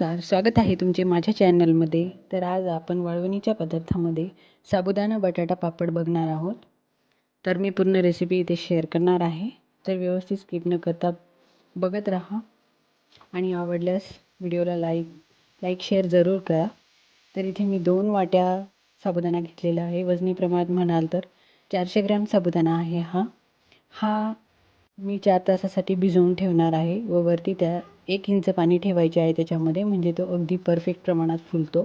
नमस्कार स्वागत आहे तुमचे माझ्या चॅनलमध्ये. तर आज आपण वळवणीच्या पदार्थामध्ये साबुदाणा बटाटा पापड बघणार आहोत. तर मी पूर्ण रेसिपी इथे शेअर करणार आहे. तर व्यवस्थित स्किप न करता बघत राहा. आणि आवडल्यास व्हिडिओला लाईक लाईक शेअर जरूर करा. तर इथे मी दोन वाट्या साबुदाणा घेतलेला आहे. वजनी प्रमाणात म्हणाल तर चारशे ग्रॅम साबुदाणा आहे हा. हा मी चार तासासाठी भिजवून ठेवणार आहे व वरती त्या एक इंच पाणी ठेवायचे आहे त्याच्यामध्ये म्हणजे तो अगदी परफेक्ट प्रमाणात फुलतो.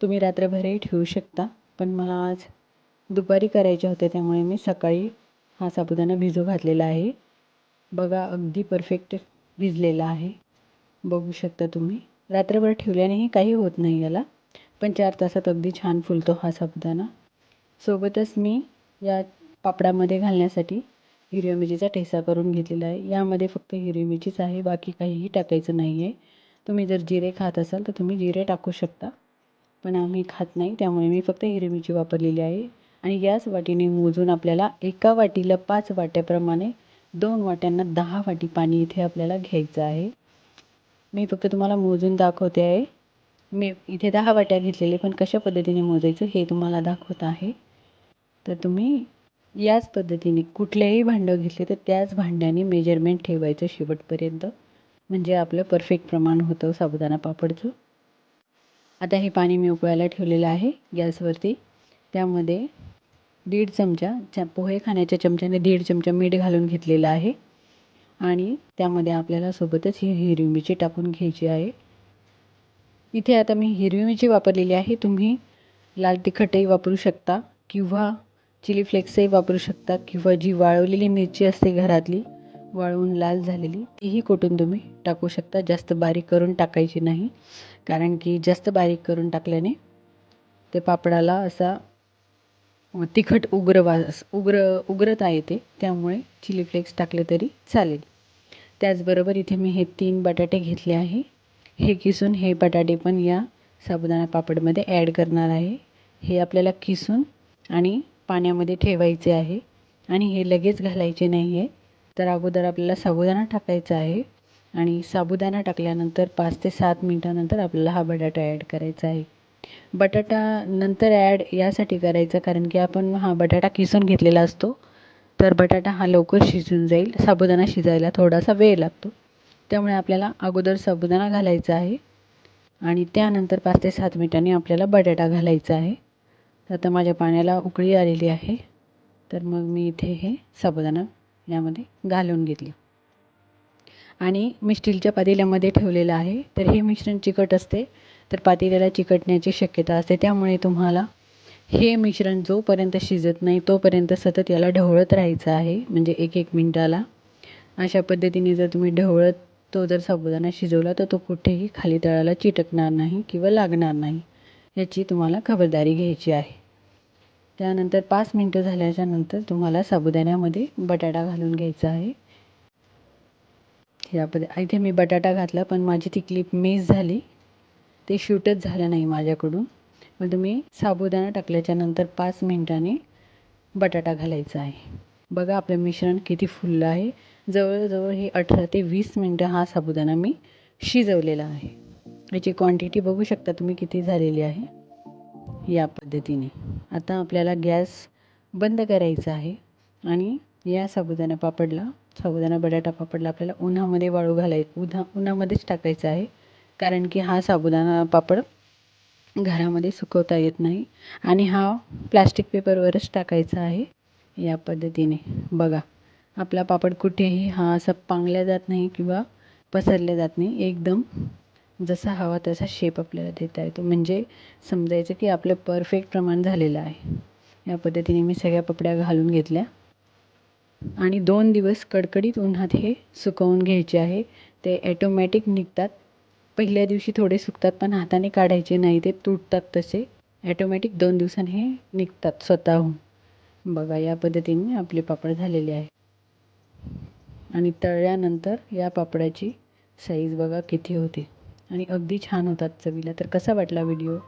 तुम्ही रात्रभरही ठेवू शकता पण मला आज दुपारी करायचे होते त्यामुळे मी सकाळी हा साबुदाणा भिजू घातलेला आहे. बघा अगदी परफेक्ट भिजलेला आहे. बघू शकता तुम्ही. रात्रभर ठेवल्यानेही काही होत नाही याला पण चार तासात अगदी छान फुलतो हा साबुदाणा. सोबतच मी या पापडामध्ये घालण्यासाठी हिरव्या मिरचीचा ठेचा करून घेतलेला आहे. यामध्ये फक्त हिरवी मिरचीच आहे बाकी काहीही टाकायचं नाही आहे तुम्ही जर जिरे खात असाल तर तुम्ही जिरे टाकू शकता पण आम्ही खात नाही त्यामुळे मी फक्त हिरवी मिरची वापरलेली आहे. आणि याच वाटीने मोजून आपल्याला एका वाटीला पाच वाट्याप्रमाणे दोन वाट्यांना दहा वाटी पाणी इथे आपल्याला घ्यायचं आहे. मी फक्त तुम्हाला मोजून दाखवते आहे. मी इथे दहा वाट्या घेतलेले पण कशा पद्धतीने मोजायचं हे तुम्हाला दाखवत आहे. तर तुम्ही याच पद्धतीने कुठल्याही भांडं घेतले तर त्याच भांड्याने मेजरमेंट ठेवायचं शेवटपर्यंत. म्हणजे आपलं परफेक्ट प्रमाण होतं साबुदाणा पापडचं. आता हे पाणी मी उकळायला ठेवलेलं आहे गॅसवरती. त्यामध्ये दीड चमचा च्या पोहे खाण्याच्या चमच्याने दीड चमचा मीठ घालून घेतलेलं आहे. आणि त्यामध्ये आपल्याला सोबतच ही हिरवी मिरची टाकून घ्यायची आहे. इथे आता मी हिरवी मिरची वापरलेली आहे. तुम्ही लाल तिखटही वापरू शकता किंवा चिली फ्लेक्सही वापरू शकता किंवा जी वाळवलेली मिरची असते घरातली वाळवून लाल झालेली तीही कुठून तुम्ही टाकू शकता. जास्त बारीक करून टाकायची नाही कारण की जास्त बारीक करून टाकल्याने ते पापडाला असा तिखट उग्र वास उग्र उग्रता येते. त्यामुळे चिली फ्लेक्स टाकले तरी चालेल. त्याचबरोबर इथे मी हे तीन बटाटे घेतले आहे. हे किसून हे बटाटे पण या साबुदाणा पापडमध्ये ॲड करणार आहे. हे आपल्याला किसून आणि पाण्यामध्ये ठेवायचे आहे. आणि हे लगेच घालायचे नाही आहे तर अगोदर आपल्याला साबुदाणा टाकायचा आहे. आणि साबुदाणा टाकल्यानंतर पाच ते सात मिनटानंतर आपल्याला हा बटाटा ॲड करायचा आहे. बटाटा नंतर ॲड यासाठी करायचा कारण की आपण हा बटाटा किसून घेतलेला असतो. तर बटाटा हा लवकर शिजून जाईल. साबुदाणा शिजायला थोडासा वेळ लागतो. त्यामुळे आपल्याला अगोदर साबुदाणा घालायचा आहे. आणि त्यानंतर पाच ते सात मिनिटांनी आपल्याला बटाटा घालायचा आहे. आता माझ्या पाण्याला उकळी आलेली आहे. तर मग मी इथे हे साबुदाणा यामध्ये घालून घेतली. आणि मी स्टीलच्या पातेल्यामध्ये ठेवलेलं आहे. तर हे मिश्रण चिकट असते. तर पातेल्याला चिकटण्याची शक्यता असते. त्यामुळे तुम्हाला हे मिश्रण जोपर्यंत शिजत नाही तोपर्यंत सतत याला ढवळत राहायचं आहे. म्हणजे एक एक मिनटाला. अशा पद्धतीने जर तुम्ही ढवळत तो जर साबुदाणा शिजवला तर तो कुठेही खाली तळाला चिटकणार नाही किंवा लागणार नाही. याची तुम्हाला खबरदारी घ्यायची आहे. त्यानंतर पाच मिनटं झाल्याच्यानंतर तुम्हाला साबुदाण्यामध्ये बटाटा घालून घ्यायचा आहे. यामध्ये इथे मी बटाटा घातला पण माझी ती क्लिप मिस झाली. ते शूटच झालं नाही माझ्याकडून. मग तुम्ही साबुदाणा टाकल्याच्या नंतर पाच मिनटाने बटाटा घालायचा आहे. बघा आपलं मिश्रण किती फुललं आहे. जवळजवळ हे अठरा ते वीस मिनटं हा साबुदाणा मी शिजवलेला आहे. याची क्वांटिटी बघू शकता तुम्ही किती झालेली आहे. या पद्धतीने. आता आपल्याला गॅस बंद करायचा आहे आणि या साबुदाणा पापडला साबुदाणा बटाटा पापडला आपल्याला उन्हामध्ये वाळू घालाय उन्हा उन्हामध्येच टाकायचं आहे. कारण की हा साबुदाणा पापड घरामध्ये सुकवता येत नाही आणि हा प्लॅस्टिक पेपरवरच टाकायचा आहे. या पद्धतीने. बघा आपला पापड कुठेही हा असा पांगल्या जात नाही किंवा पसरल्या जात नाही. एकदम जसा हवा तसा शेप आपल्याला देता येतो म्हणजे समजायचं की आपलं परफेक्ट प्रमाण झालेलं आहे. या पद्धतीने मी सगळ्या पपड्या घालून घेतल्या. आणि दोन दिवस कडकडीत उन्हात हे सुकवून घ्यायचे आहे. ते ॲटोमॅटिक निघतात. पहिल्या दिवशी थोडे सुकतात पण हाताने काढायचे नाही. ते तुटतात तसे. ॲटोमॅटिक दोन दिवसांनी हे निघतात स्वतःहून. बघा या पद्धतीने आपले पापड झालेले आहे. आणि तळल्यानंतर या पापडाची साईज बघा किती होती. आणि अगदी छान होतात चवीला. तर कसा वाटला व्हिडिओ?